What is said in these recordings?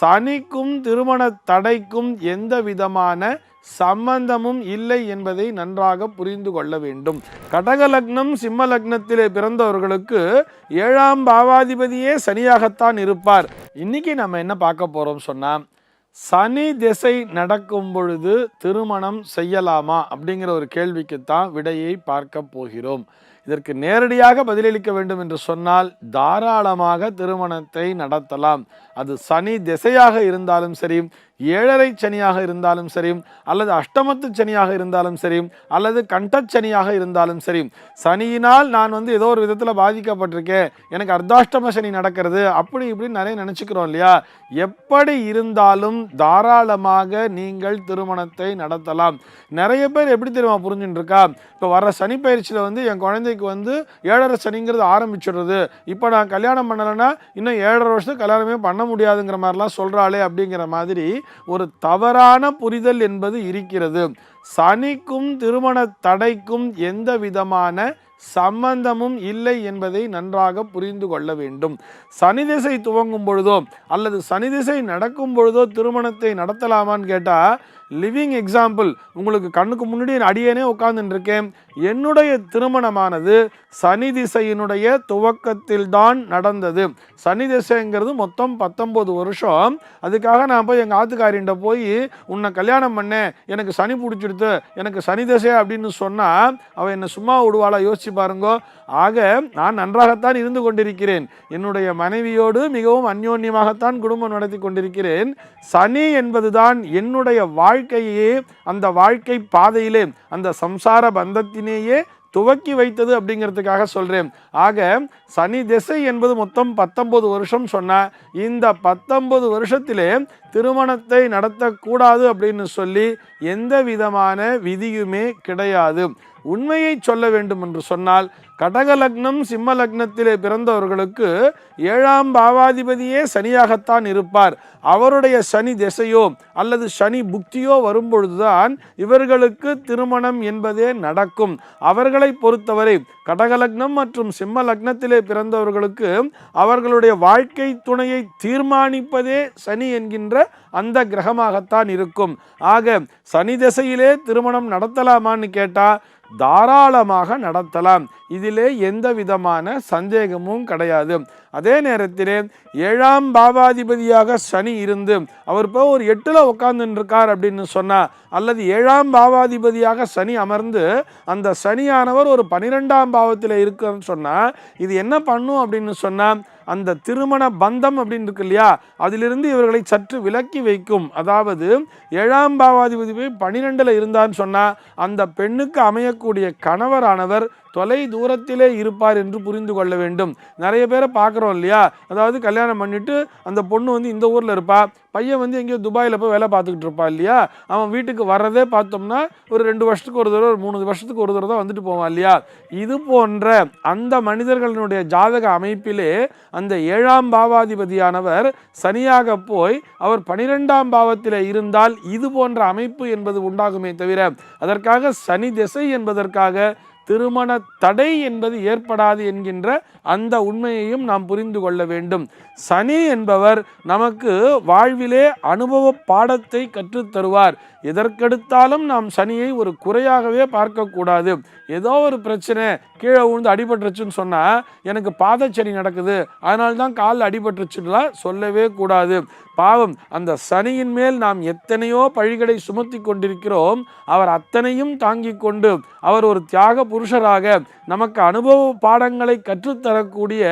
சனிக்கும் திருமண தடைக்கும் எந்த விதமான சம்பந்தமும் இல்லை என்பதை நன்றாக புரிந்து கொள்ள வேண்டும். கடக லக்னம் சிம்ம லக்னத்திலே பிறந்தவர்களுக்கு ஏழாம் பாவாதிபதியே சனியாகத்தான் இருப்பார். இன்னைக்கு நம்ம என்ன பார்க்க போறோம் சொன்னா சனி திசை நடக்கும் பொழுது திருமணம் செய்யலாமா அப்படிங்கிற ஒரு கேள்விக்குத்தான் விடையை பார்க்க போகிறோம். இதற்கு நேரடியாக பதிலளிக்க வேண்டும் என்று சொன்னால் தாராளமாக திருமணத்தை நடத்தலாம். அது சனி திசையாக இருந்தாலும் சரி ஏழரை சனியாக இருந்தாலும் சரி அல்லது அஷ்டமத்து சனியாக இருந்தாலும் சரி அல்லது கண்டச்சனியாக இருந்தாலும் சரி சனியினால் நான் வந்து ஏதோ ஒரு விதத்தில் பாதிக்கப்பட்டிருக்கேன். எனக்கு அர்த்தாஷ்டம சனி நடக்கிறது அப்படி இப்படின்னு நிறைய நினச்சிக்கிறோம் இல்லையா? எப்படி இருந்தாலும் தாராளமாக நீங்கள் திருமணத்தை நடத்தலாம். நிறைய பேர் எப்படி தெரியுமா புரிஞ்சுட்டு இருக்கா இப்போ வர சனி பயிற்சியில் வந்து என் குழந்தைக்கு வந்து ஏழரை சனிங்கிறது ஆரம்பிச்சிடுறது. இப்போ நான் கல்யாணம் பண்ணலைன்னா இன்னும் ஏழரை வருஷத்துக்கு கல்யாணமே பண்ண முடியாதுங்கிற மாதிரிலாம் சொல்கிறாளே அப்படிங்கிற மாதிரி ஒரு தவறான புரிதல் என்பது இருக்கிறது. சனிக்கும் திருமண தடைக்கும் எந்த விதமான சம்பந்தமும் இல்லை என்பதை நன்றாக புரிந்து கொள்ள வேண்டும். சனி திசை துவங்கும் பொழுதோ அல்லது சனி திசை நடக்கும் பொழுதோ திருமணத்தை நடத்தலாமான்னு கேட்டால் லிவிங் எக்ஸாம்பிள் உங்களுக்கு கண்ணுக்கு முன்னாடி அடியேனே உட்கார்ந்துட்டு இருக்கேன் என்னுடைய திருமணமானது சனி திசையினுடைய துவக்கத்தில் தான் நடந்தது. சனி திசைங்கிறது மொத்தம் பத்தொம்போது வருஷம். அதுக்காக நான் போய் எங்கள் ஆத்துக்காரின்ட்ட போய் உன்னை கல்யாணம் பண்ணேன் எனக்கு சனி பிடிச்சிடுத்து. எனக்கு சனி திசை அப்படின்னு சொன்னால் அவள் என்னை சும்மா விடுவாளா? யோசிச்சு பாருங்கோ. ஆக நான் நன்றாகத்தான் இருந்து கொண்டிருக்கிறேன். என்னுடைய மனைவியோடு மிகவும் அந்யோன்யமாகத்தான் தான் குடும்பம் நடத்தி கொண்டிருக்கிறேன். சனி என்பதுதான் என்னுடைய வாழ்க்கையே அந்த வாழ்க்கை பாதையிலே அந்த சம்சார பந்தத்தினேயே துவக்கி வைத்தது அப்படிங்கிறதுக்காக சொல்கிறேன் ஆக சனி திசை என்பது மொத்தம் பத்தொம்பது வருஷம் சொன்னால் இந்த பத்தொம்பது வருஷத்திலே திருமணத்தை நடத்தக்கூடாது அப்படின்னு சொல்லி எந்த விதமான விதியுமே கிடையாது. உண்மையை சொல்ல வேண்டும் என்று சொன்னால் கடக லக்னம் சிம்ம லக்னத்திலே பிறந்தவர்களுக்கு ஏழாம் பாவாதிபதியே சனியாகத்தான் இருப்பார். அவருடைய சனி திசையோ அல்லது சனி புக்தியோ வரும்பொழுதுதான் இவர்களுக்கு திருமணம் என்பதே நடக்கும். அவர்களை பொறுத்தவரை கடக லக்னம் மற்றும் சிம்ம லக்னத்திலே பிறந்தவர்களுக்கு அவர்களுடைய வாழ்க்கை துணையை தீர்மானிப்பதே சனி என்கின்ற அந்த கிரகமாகத்தான் இருக்கும். ஆக சனி திசையிலே திருமணம் நடத்தலாமான்னு கேட்டால் தாராளமாக நடத்தலாம். இதிலே எந்த விதமான சந்தேகமும் கிடையாது. அதே நேரத்திலே ஏழாம் பாவாதிபதியாக சனி இருந்து அவர் இப்போ ஒரு எட்டில் உட்காந்துருக்கார் அப்படின்னு சொன்னால் அல்லது ஏழாம் பாவாதிபதியாக சனி அமர்ந்து அந்த சனியானவர் ஒரு பனிரெண்டாம் பாவத்தில் இருக்குன்னு சொன்னால் இது என்ன பண்ணும் அப்படின்னு சொன்னால் அந்த திருமண பந்தம் அப்படின்னு இருக்கு இல்லையா அதிலிருந்து இவர்களை சற்று விலக்கி வைக்கும். அதாவது ஏழாம் பாவாதிபதி போய் பனிரெண்டில் இருந்தான்னு சொன்னால் அந்த பெண்ணுக்கு அமையக்கூடிய கணவரானவர் தொலை தூரத்திலே இருப்பார் என்று புரிந்து கொள்ள வேண்டும். நிறைய பேரை பார்க்குறோம் இல்லையா? அதாவது கல்யாணம் பண்ணிவிட்டு அந்த பொண்ணு வந்து இந்த ஊரில் இருப்பா பையன் வந்து எங்கேயோ துபாயில் போய் வேலை பார்த்துக்கிட்டு இருப்பாள் இல்லையா? அவன் வீட்டுக்கு வர்றதே பார்த்தோம்னா ஒரு ரெண்டு வருஷத்துக்கு ஒரு தடவை ஒரு மூணு வருஷத்துக்கு ஒரு தடவை தான் வந்துட்டு போவான் இல்லையா? இது போன்ற அந்த மனிதர்களினுடைய ஜாதக அமைப்பிலே அந்த ஏழாம் பாவாதிபதியானவர் சனியாக போய் அவர் பனிரெண்டாம் பாவத்தில் இருந்தால் இது போன்ற அமைப்பு என்பது உண்டாகுமே தவிர அதற்காக சனி திசை என்பதற்காக திருமண தடை என்பது ஏற்படாது என்கின்ற அந்த உண்மையையும் நாம் புரிந்து கொள்ள வேண்டும். சனி என்பவர் நமக்கு வாழ்விலே அனுபவ பாடத்தை கற்றுத் தருவார் எதற்கெடுத்தாலும் நாம் சனியை ஒரு குறையாகவே பார்க்கக்கூடாது. ஏதோ ஒரு பிரச்சனை கீழே விழுந்து அடிபட்டுருச்சுன்னு சொன்னால் எனக்கு பாதச்சனி நடக்குது அதனால தான் காலில் அடிபட்டுருச்சுன்னா சொல்லவே கூடாது. பாவம் அந்த சனியின் மேல் நாம் எத்தனையோ பழிகளை சுமத்தி கொண்டிருக்கிறோம் அவர் அத்தனையும் தாங்கி கொண்டு அவர் ஒரு தியாக புருஷராக நமக்கு அனுபவ பாடங்களை கற்றுத்தரக்கூடிய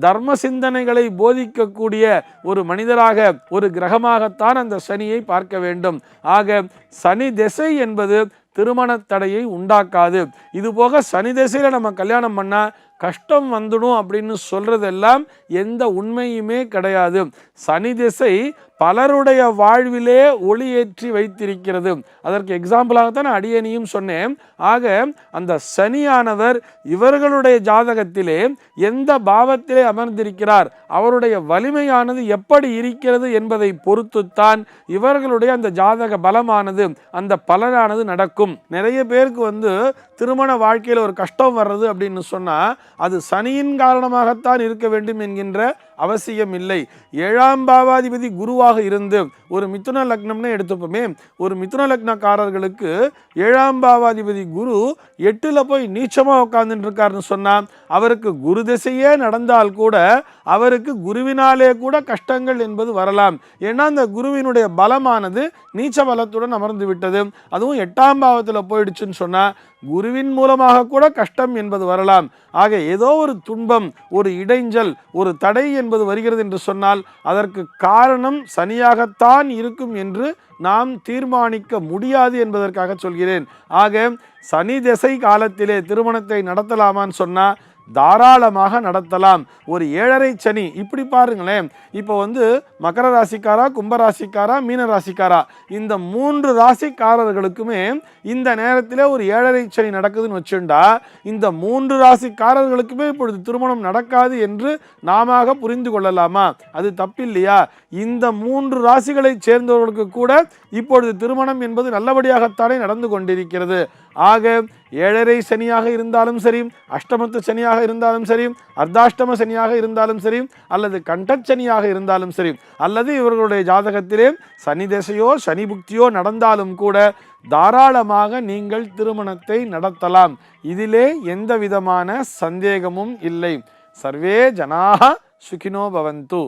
தர்ம சிந்தனைகளை போதிக்கக்கூடிய ஒரு மனிதராக ஒரு கிரகமாகத்தான் அந்த சனியை பார்க்க வேண்டும். ஆக சனி திசை என்பது திருமண தடையை உண்டாக்காது. இது போக சனி திசையில் நம்ம கல்யாணம் பண்ணால் கஷ்டம் வந்துடும் அப்படின்னு சொல்கிறதெல்லாம் எந்த உண்மையுமே கிடையாது. சனி திசை பலருடைய வாழ்விலே ஒளியேற்றி வைத்திருக்கிறது. அதற்கு எக்ஸாம்பிளாகத்தான் நான் அடியணியும் சொன்னேன். ஆக அந்த சனியானவர் இவர்களுடைய ஜாதகத்திலே எந்த பாவத்திலே அமர்ந்திருக்கிறார்? அவருடைய வலிமையானது எப்படி இருக்கிறது என்பதை பொறுத்துத்தான் இவர்களுடைய அந்த ஜாதக பலமானது அந்த பலனானது நடக்கும். இருக்கும். நிறைய பேருக்கு வந்து திருமண வாழ்க்கையில் ஒரு கஷ்டம் வர்றது அப்படின்னு சொன்னால் அது சனியின் காரணமாகத்தான் இருக்க வேண்டும் என்கின்ற அவசியம் இல்லை. ஏழாம் பாவாதிபதி குருவாக இருந்து ஒரு மிதுன லக்னம்னு எடுத்துப்போமே. ஒரு மிதுன லக்னக்காரர்களுக்கு ஏழாம் பாவாதிபதி குரு எட்டில் போய் நீச்சமாக உட்கார்ந்துட்டு இருக்காருன்னு சொன்னால் அவருக்கு குரு திசையே நடந்தால் கூட அவருக்கு குருவினாலே கூட கஷ்டங்கள் என்பது வரலாம். ஏன்னா அந்த குருவினுடைய பலமானது நீச்ச பலத்துடன் அமர்ந்து விட்டது. அதுவும் எட்டாம் பாவ பாவத்தில் போயிடுச்சுன்னு சொன்னா குருவின் மூலமாக கூட கஷ்டம் என்பது வரலாம். ஆக ஏதோ ஒரு துன்பம் ஒரு இடைஞ்சல் ஒரு தடை என்பது வருகிறது என்று சொன்னால் அதற்கு காரணம் சனியாகத்தான் இருக்கும் என்று நாம் தீர்மானிக்க முடியாது என்பதற்காக சொல்கிறேன். ஆக சனி திசை காலத்திலே திருமணத்தை நடத்தலாமான்னு சொன்னா தாராளமாக நடத்தலாம். ஒரு ஏழரை சனி. இப்படி பாருங்களேன். இப்போ வந்து மகர ராசிக்காரா கும்ப ராசிக்காரா மீன ராசிக்காரா? இந்த மூன்று ராசிக்காரர்களுக்குமே இந்த நேரத்தில் ஒரு ஏழரை சனி நடக்குதுன்னு வச்சுண்டா இந்த மூன்று ராசிக்காரர்களுக்குமே இப்பொழுது திருமணம் நடக்காது என்று நாம புரிந்து கொள்ளலாமா? அது தப்பில்லையா? இந்த மூன்று ராசிகளைச் சேர்ந்தவர்களுக்கு கூட இப்பொழுது திருமணம் என்பது நல்லபடியாகத்தானே நடந்து கொண்டிருக்கிறது. ஆக ஏழரை சனியாக இருந்தாலும் சரி அஷ்டமத்து சனியாக இருந்தாலும் சரி அர்த்தாஷ்டம சனியாக இருந்தாலும் சரி அல்லது கண்டச்சனியாக இருந்தாலும் சரி அல்லது இவர்களுடைய ஜாதகத்திலே சனி திசையோ சனி புக்தியோ நடந்தாலும் கூட தாராளமாக நீங்கள் திருமணத்தை நடத்தலாம். இதிலே எந்த விதமான சந்தேகமும் இல்லை. சர்வே ஜனாக சுகினோ பவந்து.